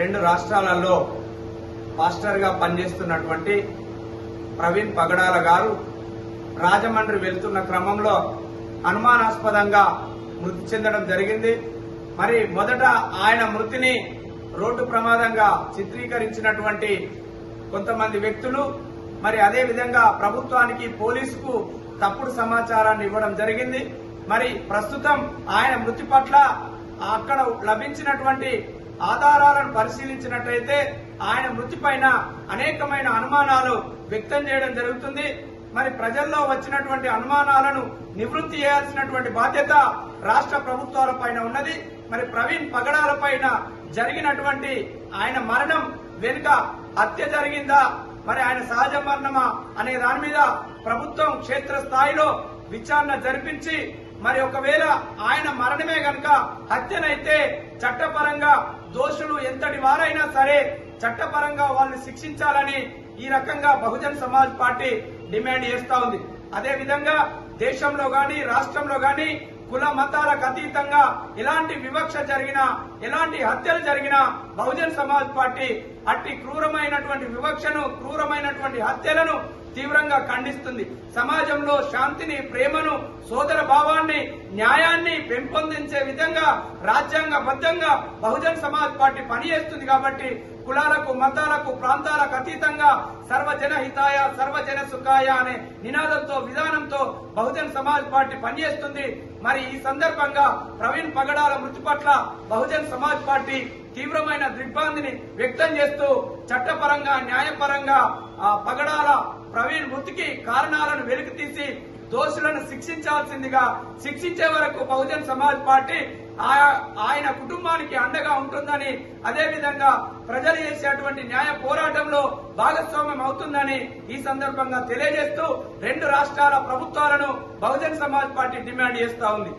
రెండు రాష్ట్రాలలో మాస్టర్గా పనిచేస్తున్నటువంటి ప్రవీణ్ పగడాల గారు రాజమండ్రి వెళ్తున్న క్రమంలో అనుమానాస్పదంగా మృతి చెందడం జరిగింది. మరి మొదట ఆయన మృతిని రోడ్డు ప్రమాదంగా చిత్రీకరించినటువంటి కొంతమంది వ్యక్తులు మరి అదే విధంగా ప్రభుత్వానికి పోలీసుకు తప్పుడు సమాచారాన్ని ఇవ్వడం జరిగింది. మరి ప్రస్తుతం ఆయన మృతి పట్ల అక్కడ లభించినటువంటి ఆధారాలను పరిశీలించినట్లయితే ఆయన మృతిపైన అనేకమైన అనుమానాలు వ్యక్తం చేయడం జరుగుతుంది. మరి ప్రజల్లో వచ్చినటువంటి అనుమానాలను నివృత్తి చేయాల్సినటువంటి బాధ్యత రాష్ట్ర ప్రభుత్వాల పైన ఉన్నది. మరి ప్రవీణ్ పగడాల పైన జరిగినటువంటి ఆయన మరణం వెనుక హత్య జరిగిందా? మరి ఆయన సహజ మరణమా? అనే దాని మీద ప్రభుత్వం క్షేత్ర స్థాయిలో విచారణ జరిపించి మరి ఒకవేళ ఆయన మరణమే గనక హత్యనైతే చట్టపరంగా దోషులు ఎంతటి వారైనా సరే చట్టపరంగా వాళ్ళని శిక్షించాలని ఈ రకంగా బహుజన్ సమాజ్ పార్టీ డిమాండ్ చేస్తా ఉంది. అదే విధంగా దేశంలో గాని రాష్ట్రంలో గాని కుల మతాలకు అతీతంగా ఎలాంటి వివక్ష జరిగినా ఎలాంటి హత్యలు జరిగినా బహుజన్ సమాజ్ పార్టీ అట్టి క్రూరమైనటువంటి వివక్షను క్రూరమైనటువంటి హత్యలను తీవ్రంగా ఖండిస్తుంది. సమాజంలో శాంతిని ప్రేమను సోదర భావాన్ని న్యాయాన్ని పెంపొందించే విధంగా రాజ్యాంగబద్ధంగా బహుజన్ సమాజ్ పార్టీ పనిచేస్తుంది కాబట్టి కులాలకు మతాలకు ప్రాంతాలకు అతీతంగా సర్వజన హితాయ సర్వజన సుఖాయ అనే నినాదంతో విధానంతో బహుజన్ సమాజ్ పార్టీ పనిచేస్తుంది. మరి ఈ సందర్భంగా ప్రవీణ్ పగడాల మృతి పట్ల బహుజన్ సమాజ్ పార్టీ తీవ్రమైన దిగ్భ్రాంతిని వ్యక్తం చేస్తూ చట్టపరంగా న్యాయపరంగా ఆ పగడాల ప్రవీణ్ మృతికి కారణాలను వెలికితీసి దోషులను శిక్షించాల్సిందిగా శిక్షించే వరకు బహుజన్ సమాజ్ పార్టీ ఆయన కుటుంబానికి అండగా ఉంటుందని అదే విధంగా ప్రజలు చేసేటువంటి న్యాయ పోరాటంలో భాగస్వామ్యం అవుతుందని ఈ సందర్భంగా తెలియజేస్తూ రెండు రాష్ట్రాల ప్రభుత్వాలను బహుజన్ సమాజ్ పార్టీ డిమాండ్ చేస్తా ఉంది.